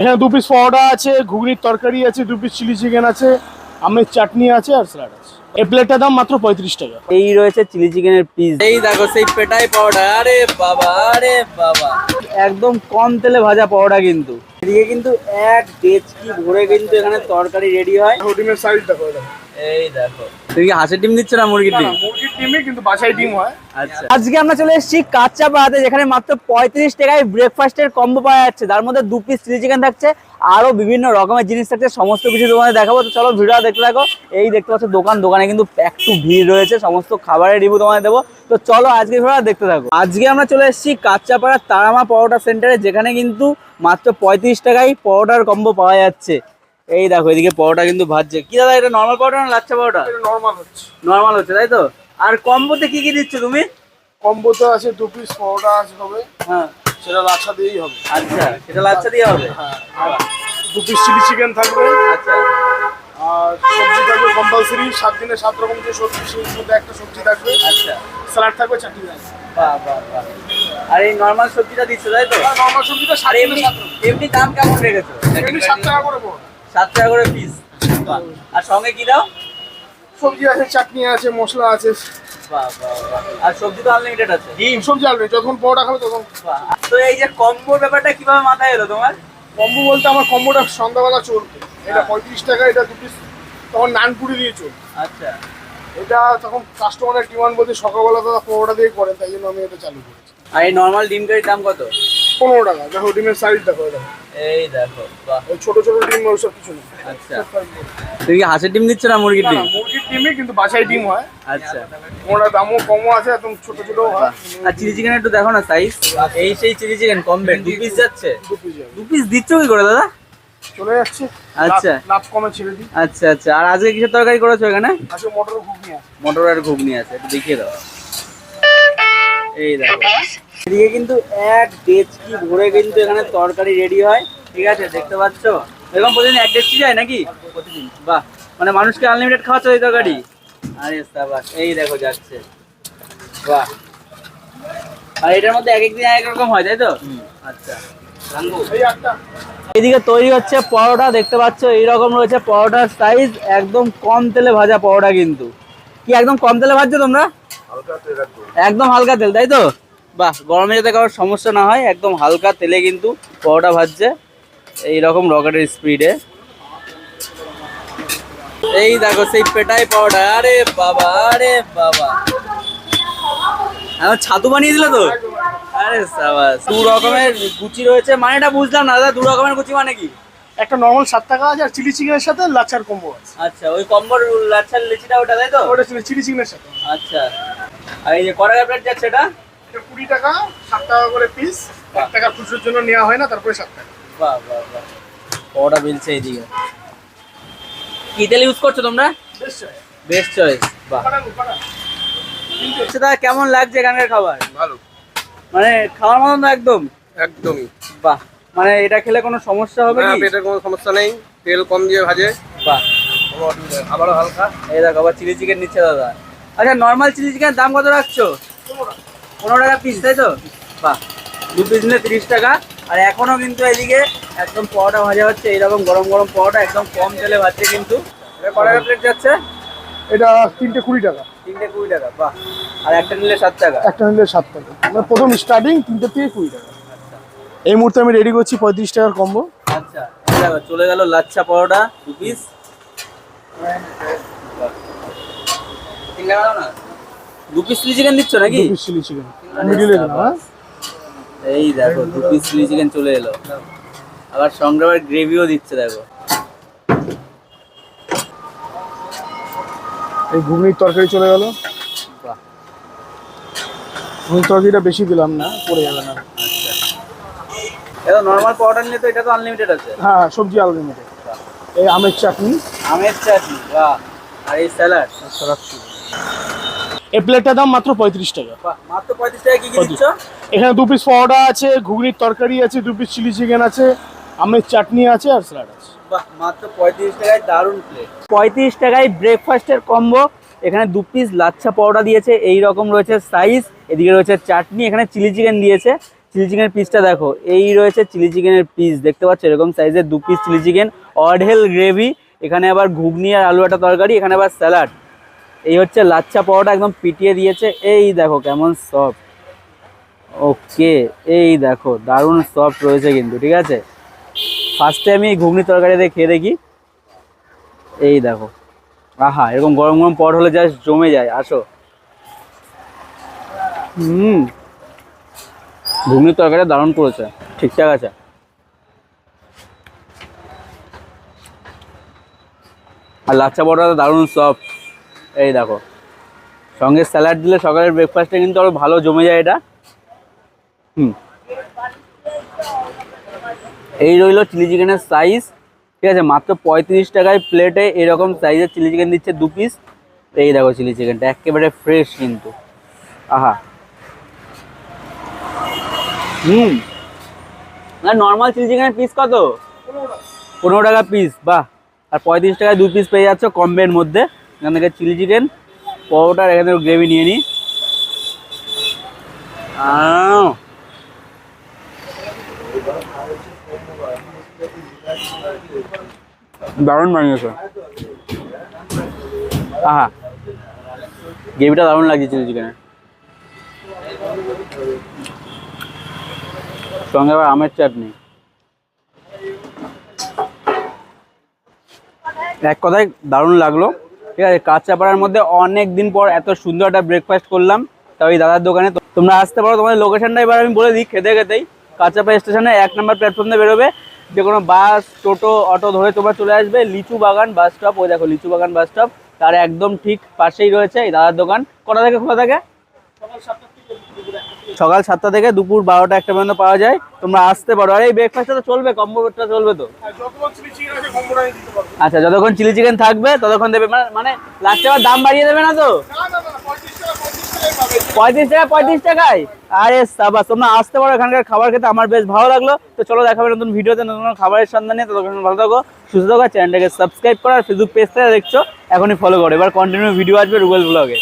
এখানে দু পিস পরোটা আছে ঘুগনির তরকারি আছে দু পিস চিলি চিকেন আছে আমের চাটনি আছে আর স্যালাড আছে। এই প্লেটটার দাম মাত্র পঁয়ত্রিশ টাকা। এই রয়েছে চিলি চিকেনের পিস এই দেখো সেই পেটাই পাউডার আরে বাবা আরে বাবা। একদম কম তেলে ভাজা পাউডার কিন্তু। এদিকে কিন্তু এক ডেচকি ভরে কিন্তু এখানে তরকারি রেডি হয়। হোটেলের সাইজ দেখো। এই দেখো। তুই হাঁসের ডিম দিচ্ছ না মুরগির না, ডিম? মুরগির ডিমই কিন্তু বাসায় ডিম হয়। আচ্ছা। আজকে আমরা চলে এসেছি যেখানে মাত্র পঁয়ত্রিশ টাকায় ব্রেকফাস্টের কম্বো পাওয়া যাচ্ছে। তার মধ্যে দু পিস চিলি চিকেন থাকছে আরও বিভিন্ন রকমের জিনিস থাকছে সমস্ত কিছু দোকানে দেখাবো। তো চলো ভিডিও দেখতে থাকো। এই দেখতে পাচ্ছ দোকান দোকানে কিন্তু একটু ভিড় রয়েছে সমস্ত খাবারের রিভিউ তোমাদের দেবো। তো চলো আজকে ভিডিও দেখতে থাকো। আজকে আমরা চলে এসেছি কাঁচাপাড়ার তারামা পরোটা সেন্টারে যেখানে কিন্তু মাত্র পঁয়ত্রিশ টাকায় পরোটার কম্বো পাওয়া যাচ্ছে। এই দেখো এদিকে পরোটা কিন্তু ভাজছে। কি দাদা এটা নর্মাল পরোটা না লাচ্ছা পরোটা? এটা নর্মাল হচ্ছে। নর্মাল হচ্ছে তাই তো? আর কম্বোতে কি কি দিচ্ছ তুমি? কম্বোতে আছে দু পিস পরোটা আছে হবে হ্যাঁ। সেটা লাচ্ছা দিয়েই হবে। আচ্ছা এটা লাচ্ছা দিয়ে হবে? হ্যাঁ আর দু পিস চিলি চিকেন থাকবে। আচ্ছা। আর সবজি থাকবে কম্পালসারি সাত দিনে সাত রকম যে সবজি সেই মধ্যে একটা সবজি থাকবে। আচ্ছা। স্যালাড থাকবে চাটনি থাকবে বাহ বাহ বাহ। আর এই নর্মাল সবজিটা দিচ্ছ তাই তো? নর্মাল সবজিটা সাত আর এমনি এমনি দাম কেমন রেখেছো? এমনি সাত টাকা করে পড়বে সাত টাকা করে পিস আর সঙ্গে কি দাও? সবজি আছে চাটনি আছে মশলা আছে। আর সবজি তো আনলিমিটেড আছে। ডিম সবজি যখন পরোটা খাবে তখন। তো এই যে কম্বো ব্যাপারটা কীভাবে মাথায় এলো তোমার? কম্বো বলতে আমার কম্বোটা সন্ধ্যাবেলা চলতো এটা পঁয়ত্রিশ টাকা এটা দু পিস তখন নানপুরি দিয়ে চলতো আচ্ছা। এটা তখন কাস্টমারের ডিমান্ড বলতে সকালবেলা তারা পরোটা দিয়ে করেন তাই জন্য আমি এটা চালু করেছি। আর এই নর্মাল ডিম কারির দাম কত? পনেরো টাকা। দেখো ডিমের সাইজ দেখো এটা। এই দেখো ছোট ছোট ডিম ওইসব কিছু নেই। আচ্ছা। কি হাঁসের ডিম দিচ্ছ না মুরগির ডিম? মুরগির ডিমই কিন্তু বাসায় ডিম হয়। আচ্ছা। ওনার দামও কমও আছে একদম ছোট ছোট হয়। আর চিলি চিকেন একটু দেখো না সাইজ এই সেই চিলি চিকেন কম বেড দু পিস যাচ্ছে? দু পিস। দিচ্ছ কি করে দাদা? চলে যাচ্ছে। আচ্ছা। লাভ- কমে ছেড়ে দিই। আচ্ছা আচ্ছা। আর আজকে কিসের তরকারি করেছ এখানে? আজকে মটর ঘুগনি আছে। মটর আর ঘুগনি আছে একটু দেখিয়ে দাও। এই দেখো। এদিকে কিন্তু এক ডেচকি ভরে কিন্তু এখানে তরকারি রেডি হয় ঠিক আছে? দেখতে পাচ্ছ? এরকম প্রতিদিন এক ডেচকি যায় নাকি? প্রতিদিন। বাহ মানে মানুষকে আনলিমিটেড খাওয়াচ্ছ এই তরকারি? আরে সাবাস এই দেখো যাচ্ছে। বাহ। আর এটার মধ্যে এক এক দিন এক এক রকম হয় তাই তো? আচ্ছা। রাঙ্গু এই একটা এদিকে তৈরি হচ্ছে পরোটা দেখতে পাচ্ছ? এইরকম রয়েছে পরোটার সাইজ একদম কম তেলে ভাজা পরোটা কিন্তু। কি একদম কম তেলে ভাজছো তোমরা? একদম হালকা তেল তাই তো? বাহ গরমে যাতে কারোর সমস্যা না হয় একদম হালকা তেলে কিন্তু পরোটা ভাজছে। এইরকম রকেটের স্পিডে। এই দেখো সেই পেটাই পরোটা। আরে বাবা আরে বাবা। আমার ছাতু বানিয়ে দিল তো? আরে সাবাস। দু রকমের গুচি রয়েছে। মানেটা বুঝলাম না দাদা দু রকমের গুচি মানে কি? একটা নর্মাল সাত টাকা আছে আর চিলি চিকেনের সাথে লাচ্ছার কম্বো আছে। আচ্ছা ওই কম্বোর লাচ্ছার লিচিটা ওটা তাই তো? ওটা চিলি চিকেনের সাথে। আচ্ছা। আর এই যে কড়াই প্লেট যাচ্ছে এটা? এটা কুড়ি টাকা সাত টাকা করে পিস এক টাকা খুচরোর জন্য নেওয়া হয় না তারপরে সাত টাকা। বাহ বাহ বাহ। ওটা বিলছে এইদিকে। কি তেল ইউজ করছ তোমরা? বেশ চলে। বেস্ট চয়েস বাহ। পাঠান। আচ্ছা দাদা কেমন লাগছে এখানকার খাবার? ভালো। মানে খাওয়ার মতন তো একদম। একদমই। বাহ। মানে এটা খেলে কোনো সমস্যা হবে না পেটের কোনো সমস্যা নেই। তেল কম দিয়ে ভাজে। বাহ। আবারও হালকা। এই দেখো আবার চিলি চিকেন নিচ্ছে দাদা। আচ্ছা নর্মাল চিলি চিকেন দাম কত রাখছো? পনেরো টাকা পিস তাই তো? বাহ দু পিস নিলে তিরিশ টাকা। আর এখনও কিন্তু এদিকে একদম পরোটা ভাজা হচ্ছে এইরকম গরম গরম পরোটা একদম কম তেলে ভাজছে কিন্তু। এটা কড়াই প্লেট যাচ্ছে? এটা তিনটে কুড়ি টাকা। তিনটে কুড়ি টাকা বাহ। আর একটা নিলে সাত টাকা? একটা নিলে সাত টাকা। মানে প্রথম স্টার্টিং তিনটে থেকে কুড়ি টাকা। এই মুহূর্তে আমি রেডি করছি পঁয়ত্রিশ টাকার কম্বো আচ্ছা চলে গেল লাচ্ছা পরোটা দু পিস দু পিস চিলি চিকেন দিচ্ছ নাকি? দু পিস চিলি চিকেন। মিডিলে দিলাম হ্যাঁ? এই দেখো দু পিস চিলি চিকেন চলে এলো। আবার সঙ্গে আবার গ্রেভিও দিচ্ছে দেখো। এই ঘুগনির তরকারি চলে গেল। ঘুগনির তরকারিটা বেশি দিলাম না পড়ে যাবে না। এটা নর্মাল পাউডার নিয়ে তো এটা তো আনলিমিটেড আছে। হ্যাঁ হ্যাঁ, সবজি আনলিমিটেড এই আমের চাটনি। আমের চাটনি বাহ। আর এই স্যালাড এই প্লেটটার দাম মাত্র পঁয়ত্রিশ টাকা। বাহ মাত্র পঁয়ত্রিশ টাকা কি কি এখানে দু পিস পরোটা আছে ঘুগনির তরকারি আছে দু পিস চিলি চিকেন আছে আমের চাটনি আছে আর স্যালাড আছে। মাত্র পঁয়ত্রিশ টাকায় দারুণ প্লেট পঁয়ত্রিশ টাকায় ব্রেকফাস্টের কম্বো এখানে দু পিস লাচ্ছা পরোটা দিয়েছে এই রকম রয়েছে সাইজ এদিকে রয়েছে চাটনি এখানে চিলি চিকেন দিয়েছে। চিলি চিকেনের পিসটা দেখো এই রয়েছে চিলি চিকেনের পিস দেখতে পাচ্ছ এরকম সাইজের দু পিস চিলি চিকেন অডহেল গ্রেভি এখানে আবার ঘুগনি আর আলু একটা তরকারি এখানে আবার স্যালাড এই হচ্ছে লাচ্ছা পাওয়াটা একদম পিটিয়ে দিয়েছে। এই দেখো কেমন সফট ওকে এই দেখো, দারুণ সফট রয়েছে কিন্তু, ঠিক আছে? ফার্স্টে আমি ঘুগনি তরকারি দিয়ে খেয়ে দেখি। এই দেখো, আহা, এরকম গরম গরম পট হলে জাস্ট জমে যায়, আসো। হুম ঘুগনির তরকারি দারুণ করেছে, ঠিকঠাক আছে। আর লাচ্চা পরোটা দারুণ সফট এই দেখো। সঙ্গে স্যালাড দিলে সকালের ব্রেকফাস্টে কিন্তু আরও ভালো জমে যায় এটা। হুম। এই রইল চিলি চিকেনের সাইজ ঠিক আছে, মাত্র পঁয়ত্রিশ টাকায় প্লেটে এরকম সাইজের চিলি চিকেন দিচ্ছে দু পিস এই দেখো চিলি চিকেনটা একেবারে ফ্রেশ কিন্তু। আহা। হুম। আর নর্মাল চিলি চিকেনের পিস কত? পনেরো টাকা পিস বাহ। আর পঁয়ত্রিশ টাকায় দু পিস পেয়ে যাচ্ছ কম্বের মধ্যে। এখান থেকে চিলি চিকেন পরোটার এখান থেকে গ্রেভি নিয়ে নিই দারুণ বানিয়েছে। আহা! গ্রেভিটা দারুণ লাগছে চিলি চিকেনের। সঙ্গে আবার আমের চাটনি। এক কথায় দারুণ লাগল। ঠিক আছে, কাঁচাপাড়ার মধ্যে অনেক দিন পর এত সুন্দর একটা ব্রেকফাস্ট করলাম। তা ওই দাদার দোকানে তোমরা আসতে পারো, তোমাদের লোকেশনটা এবার আমি বলে দিই, খেতে খেতেই। কাঁচাপাড়া স্টেশনে এক নম্বর প্ল্যাটফর্ম দিয়ে বেরোবে। যে কোনো বাস টোটো অটো ধরে তোমরা চলে আসবে, লিচু বাগান বাস স্টপ ওই দেখো লিচু বাগান বাস স্টপ তার একদম ঠিক পাশেই রয়েছে এই দাদার দোকান। কটা থেকে খোলা থাকে? সকাল সাতটা থেকে দুপুর বারোটা একটা পর্যন্ত পাওয়া যায়। তোমরা আসতে পারো। আর এই ব্রেকফাস্টটা তো চলবে কম্বোটা চলবে তো। আচ্ছা যতক্ষণ চিলি চিকেন থাকবে ততক্ষণ দেবে। মানে মানে লাস্টে আবার দাম বাড়িয়ে দেবে না তো? পঁয়ত্রিশ টাকা পঁয়ত্রিশ টাকায়? আরে সাবাস তোমরা আসতে পারো এখানকার খাবার খেতে আমার বেশ ভালো লাগল। তো চলো দেখাবে নতুন ভিডিওতে নতুন খাবারের সন্ধান সন্ধানে ততক্ষণ ভালো থাকো সুস্থ থাকো চ্যানেলটাকে সাবস্ক্রাইব করো আর ফেসবুক পেজটা দেখছ এখনই ফলো করো। এবার কন্টিনিউ ভিডিও আসবে গুগল ব্লগে